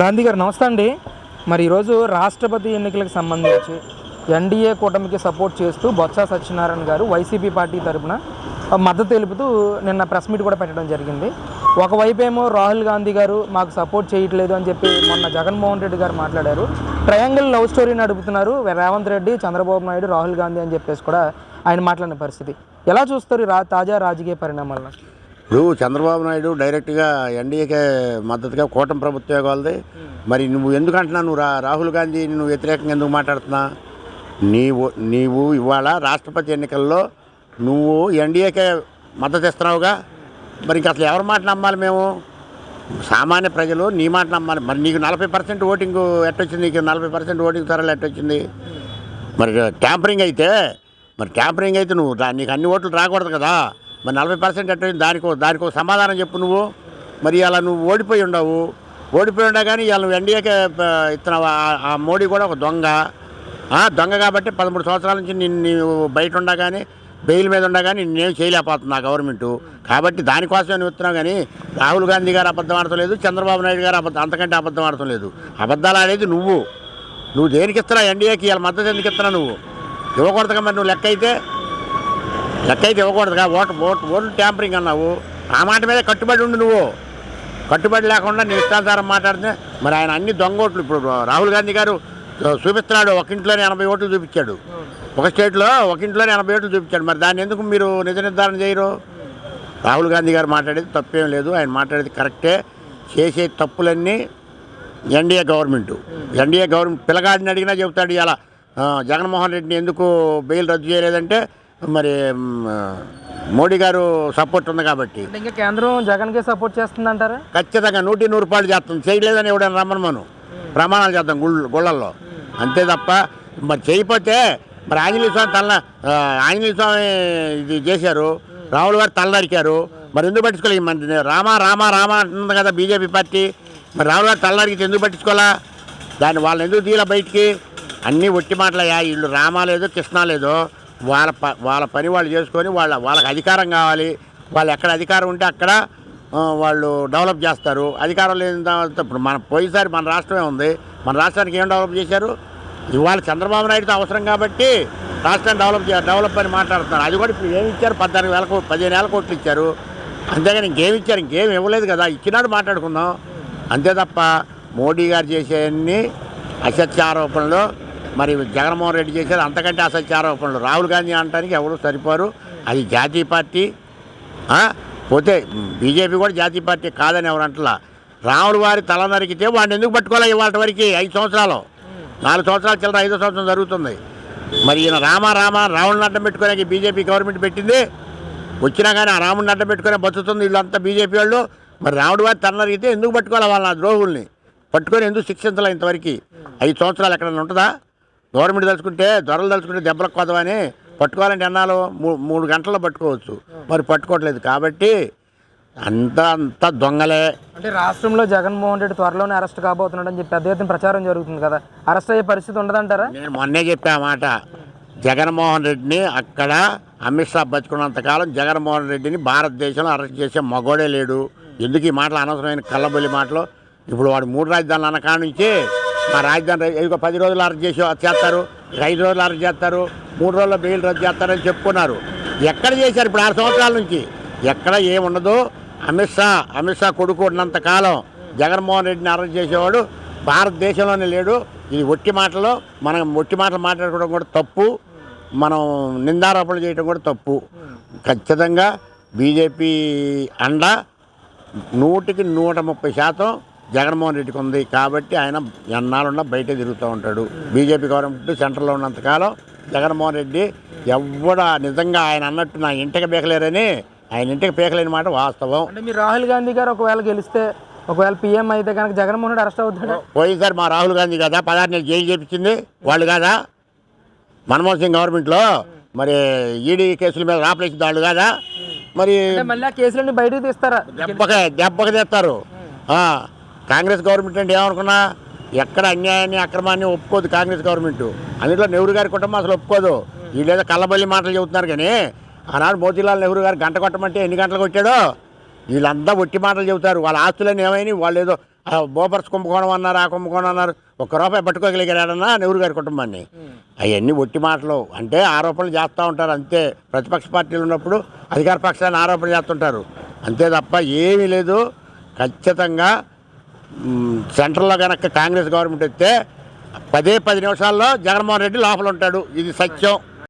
గాంధీ గారు నమస్తే అండి. మరి ఈరోజు రాష్ట్రపతి ఎన్నికలకు సంబంధించి ఎన్డీఏ కూటమికి సపోర్ట్ చేస్తూ బొత్స సత్యనారాయణ గారు వైసీపీ పార్టీ తరపున మద్దతు తెలుపుతూ నిన్న ప్రెస్ మీట్ కూడా పెట్టడం జరిగింది. ఒకవైపు ఏమో రాహుల్ గాంధీ గారు మాకు సపోర్ట్ చేయట్లేదు అని చెప్పి మొన్న జగన్మోహన్ రెడ్డి గారు మాట్లాడారు. ట్రయాంగిల్ లవ్ స్టోరీ నడుపుతున్నారు రేవంత్ రెడ్డి చంద్రబాబు నాయుడు రాహుల్ గాంధీ అని చెప్పేసి కూడా ఆయన మాట్లాడిన పరిస్థితి. ఎలా చూస్తారు రా తాజా రాజకీయ పరిణామాలను? ఇప్పుడు చంద్రబాబు నాయుడు డైరెక్ట్గా ఎన్డీఏకే మద్దతుగా కూటమి ప్రభుత్వమే వాళ్ళది మరి నువ్వు ఎందుకు అంటున్నా నువ్వు రా రాహుల్ గాంధీ నువ్వు వ్యతిరేకంగా ఎందుకు మాట్లాడుతున్నా? నీవు నీవు ఇవాళ రాష్ట్రపతి ఎన్నికల్లో నువ్వు ఎన్డీఏకే మద్దతు ఇస్తున్నావుగా? మరి ఇంక అసలు ఎవరి మాట నమ్మాలి మేము? సామాన్య ప్రజలు నీ మాట నమ్మాలి. మరి నీకు నలభై పర్సెంట్ ఓటింగ్ ఎట్టొచ్చింది? నీకు నలభై పర్సెంట్ ఓటింగ్ ధరలు ఎట్టొచ్చింది? మరి ట్యాంపరింగ్ అయితే మరి ట్యాంపరింగ్ అయితే నువ్వు నీకు అన్ని ఓట్లు రాకూడదు కదా? మరి నలభై పర్సెంట్ ఎట్ట దానికి దానికో సమాధానం చెప్పు నువ్వు. మరి అలా నువ్వు ఓడిపోయి ఉండవు. ఓడిపోయి ఉండా కానీ ఇవాళ నువ్వు ఎన్డీఏకే ఇస్తున్నావు. ఆ- మోడీ కూడా ఒక దొంగ. ఆ, దొంగ కాబట్టి పదమూడు సంవత్సరాల నుంచి నిన్ను బయట ఉండగానే కానీ బెయిల్ మీద ఉండా కానీ చేయలేకపోతున్నా గవర్నమెంట్. కాబట్టి దానికోసమే నువ్వు ఇస్తున్నావు కానీ రాహుల్ గాంధీ గారు అబద్ధం ఆడతలేదు చంద్రబాబు నాయుడు గారు అబద్ధం అంతకంటే అబద్ధం ఆడటం లేదు. అబద్ధాలు ఆడేది నువ్వు. నువ్వు దేనికి ఇస్తున్నావు? ఎన్డీఏకి ఇవాళ మద్దతు ఎందుకు ఇస్తున్నావు నువ్వు? ఇవ్వకూడదుగా మరి నువ్వు లెక్క అయితే లెక్క అయితే ఇవ్వకూడదుగా. ఓటు ఓటు ఓటు ట్యాంపరింగ్ అన్నావు. ఆ మాట మీద కట్టుబడి ఉండు నువ్వు. కట్టుబడి లేకుండా నీ ఇష్టాధారం మాట్లాడితే మరి ఆయన అన్ని దొంగ ఓట్లు. ఇప్పుడు రాహుల్ గాంధీ గారు చూపిస్తున్నాడు ఒక ఇంట్లోనే ఎనభై ఓట్లు చూపించాడు. ఒక స్టేట్లో ఒక ఇంట్లోనే ఎనభై ఓట్లు చూపించాడు. మరి దాన్ని ఎందుకు మీరు నిజ నిర్ధారణ చేయరు? రాహుల్ గాంధీ గారు మాట్లాడేది తప్పేం లేదు. ఆయన మాట్లాడేది కరెక్టే. చేసే తప్పులన్నీ ఎన్డీఏ గవర్నమెంట్. ఎన్డీఏ గవర్నమెంట్ పిల్లగాడిని అడిగినా చెబుతాడు ఇలా జగన్మోహన్ రెడ్డిని ఎందుకు బెయిల్ రద్దు చేయలేదంటే మరి మోడీ గారు సపోర్ట్ ఉంది కాబట్టి. ఇంకా కేంద్రం జగన్కే సపోర్ట్ చేస్తుందంటారా? ఖచ్చితంగా నూటి నూరు రూపాయలు చేస్తాం చేయలేదని ఎవడైనా రమ్మను మనం. ప్రమాణాలు చేద్దాం గుళ్ళు గుళ్ళల్లో. అంతే తప్ప మరి చేయకపోతే మరి ఆంజనేయ స్వామి తల ఆ, ఆంజనేయ స్వామి ఇది చేశారు. రాహుల్ గారు తల నరికారు మరి ఎందుకు పట్టించుకోలేదు మరి రామా రామా రామా అంటుంది కదా బీజేపీ పార్టీ. మరి రాహుల్ గారు తల నరికితే ఎందుకు పట్టించుకోవాలా దాన్ని వాళ్ళని ఎందుకు తీయాల బయటికి? అన్నీ ఒట్టి మాటలయ్యా. వీళ్ళు రామా లేదు కృష్ణ లేదు. వాళ్ళ ప వాళ్ళ పని వాళ్ళు చేసుకొని వాళ్ళ వాళ్ళకి అధికారం కావాలి. వాళ్ళు ఎక్కడ అధికారం ఉంటే అక్కడ వాళ్ళు డెవలప్ చేస్తారు. అధికారం లేని తర్వాత ఇప్పుడు మన పోయినసారి మన రాష్ట్రమే ఉంది. మన రాష్ట్రానికి ఏం డెవలప్ చేశారు? ఇవాళ చంద్రబాబు నాయుడుతో అవసరం కాబట్టి రాష్ట్రాన్ని డెవలప్ డెవలప్ అని మాట్లాడుతున్నారు. అది కూడా ఇప్పుడు ఏమి ఇచ్చారు? పద్నాలుగు వేల పదిహేను వేల కోట్లు ఇచ్చారు. అంతేగాని ఇంకేం ఇచ్చారు? ఇంకేం ఇవ్వలేదు కదా. ఇచ్చినాడు మాట్లాడుకుందాం. అంతే తప్ప మోడీ గారు చేసేవన్నీ అసత్య ఆరోపణలు మరి జగన్మోహన్ రెడ్డి చేసేది అంతకంటే అసత్య రాహుల్ గాంధీ అనడానికి ఎవరు సరిపోరు. అది జాతీయ పార్టీ పోతే బీజేపీ కూడా జాతీయ పార్టీ కాదని ఎవరు అంటలా? రాముడు వారి తల నరికితే వాడిని ఎందుకు పట్టుకోలే ఇవాళ వరకు ఐదు సంవత్సరాలు? నాలుగు సంవత్సరాల చిల్లర ఐదో సంవత్సరం జరుగుతుంది. మరి ఈయన రామ రామ రావణుని అడ్డం పెట్టుకోడానికి బీజేపీ గవర్నమెంట్ పెట్టింది. వచ్చినా కానీ ఆ రాముడిని అడ్డం పెట్టుకునే బతుకుతుంది వీళ్ళంతా బీజేపీ వాళ్ళు. మరి రాముడు వారి తల నరికితే ఎందుకు పట్టుకోవాలి వాళ్ళ ద్రోహుల్ని? పట్టుకొని ఎందుకు శిక్షించాలి ఇంతవరకు? ఐదు సంవత్సరాలు ఎక్కడైనా ఉంటుందా? గవర్నమెంట్ తలుచుకుంటే దొరలు తలుచుకుంటే దెబ్బలకు కొదవని పట్టుకోవాలంటే ఎన్నాళ్ళు? మూ- మూడు గంటల్లో పట్టుకోవచ్చు. మరి పట్టుకోవట్లేదు కాబట్టి అంతా అంతా దొంగలే. అంటే రాష్ట్రంలో జగన్మోహన్ రెడ్డి త్వరలోనే అరెస్ట్ కాబోతున్నాడు అని చెప్పి పెద్ద ఎత్తున ప్రచారం జరుగుతుంది కదా. అరెస్ట్ అయ్యే పరిస్థితి ఉండదంటారా? నేను మొన్నే చెప్పా మాట. జగన్మోహన్ రెడ్డిని అక్కడ అమిత్ షా బతుకున్నంతకాలం జగన్మోహన్ రెడ్డిని భారతదేశంలో అరెస్ట్ చేసే మగోడే లేడు. ఎందుకు ఈ మాటలు అనవసరమైన కళ్ళబొల్లి మాటలు? ఇప్పుడు వాడు మూడు రాజధానులు అన్న కాడ నుంచి మా రాజధాని ఇదిగో పది రోజులు అరెస్ట్ చేసి చేస్తారు ఐదు రోజులు అరెస్ట్ చేస్తారు. మూడు రోజుల్లో బెయిల్ రద్దు చేస్తారని చెప్పుకున్నారు. ఎక్కడ చేశారు ఇప్పుడు ఆరు సంవత్సరాల నుంచి? ఎక్కడ ఏముండదు? అమిత్ షా అమిత్ షా కొడుకు ఉన్నంత కాలం జగన్మోహన్ రెడ్డిని అరెస్ట్ చేసేవాడు. భారతదేశంలోనే లేడు. ఇది ఒట్టి మాటలు. మనం ఒట్టి మాటలు మాట్లాడుకోవడం కూడా తప్పు. మనం నిందారోపణలు చేయడం కూడా తప్పు. ఖచ్చితంగా బీజేపీ అండ నూటికి నూట ముప్పై శాతం జగన్మోహన్ రెడ్డికి ఉంది కాబట్టి ఆయన ఎన్నాళ్ళున్నా బయటే తిరుగుతూ ఉంటాడు. బీజేపీ గవర్నమెంట్ సెంటర్లో ఉన్నంతకాలం జగన్మోహన్ రెడ్డి ఎవడ నిజంగా ఆయన అన్నట్టు నా ఇంటికి పీకలేరని ఆయన ఇంటికి పీకలేని మాట వాస్తవం. అంటే మీరు రాహుల్ గాంధీ గారు ఒకవేళ గెలిస్తే ఒకవేళ పీఎం అయితే కనుక జగన్మోహన్ రెడ్డి అరెస్ట్ అవుతాడా? పోయినసారి మా రాహుల్ గాంధీ కదా పదహారు నెలలు జైలు చేపించింది. వాళ్ళు కాదా? మన్మోహన్ సింగ్ గవర్నమెంట్లో. మరి ఈడీ కేసుల మీద రాపలేసిన వాళ్ళు కాదా? మరి మళ్ళీ ఆ కేసులన్నీ బయటకు తీస్తారా? దెబ్బకి దెబ్బకి తెస్తారు. కాంగ్రెస్ గవర్నమెంట్ అంటే ఏమనుకున్నా ఎక్కడ అన్యాయాన్ని అక్రమాన్ని ఒప్పుకోదు కాంగ్రెస్ గవర్నమెంట్. అందులో నెహ్రూ గారి కుటుంబం అసలు ఒప్పుకోదు. వీళ్ళేదో కళ్ళబల్లి మాటలు చెబుతున్నారు కానీ ఆనాడు మోతీలాల్ నెహ్రూ గారు గంట కొట్టమంటే ఎన్ని గంటలు కొట్టాడో? వీళ్ళంతా ఒట్టి మాటలు చెబుతారు. వాళ్ళ ఆస్తులని ఏమైనాయి వాళ్ళు ఏదో బోపర్స్ కుంభకోణం అన్నారు ఆ కుంభకోణం అన్నారు. ఒక్క రూపాయి పట్టుకోగలిగాడన్నా నెహ్రూ గారి కుటుంబాన్ని? Hmm. అవన్నీ ఒట్టి మాటలు. అంటే ఆరోపణలు చేస్తూ ఉంటారు అంతే. ప్రతిపక్ష పార్టీలు ఉన్నప్పుడు అధికార పక్షాన్ని ఆరోపణ చేస్తుంటారు. అంతే తప్ప ఏమీ లేదు. ఖచ్చితంగా సెంట్రల్లో కనుక కాంగ్రెస్ గవర్నమెంట్ వస్తే పదే పది నిమిషాల్లో జగన్మోహన్ రెడ్డి లోపల ఉంటాడు. ఇది సత్యం.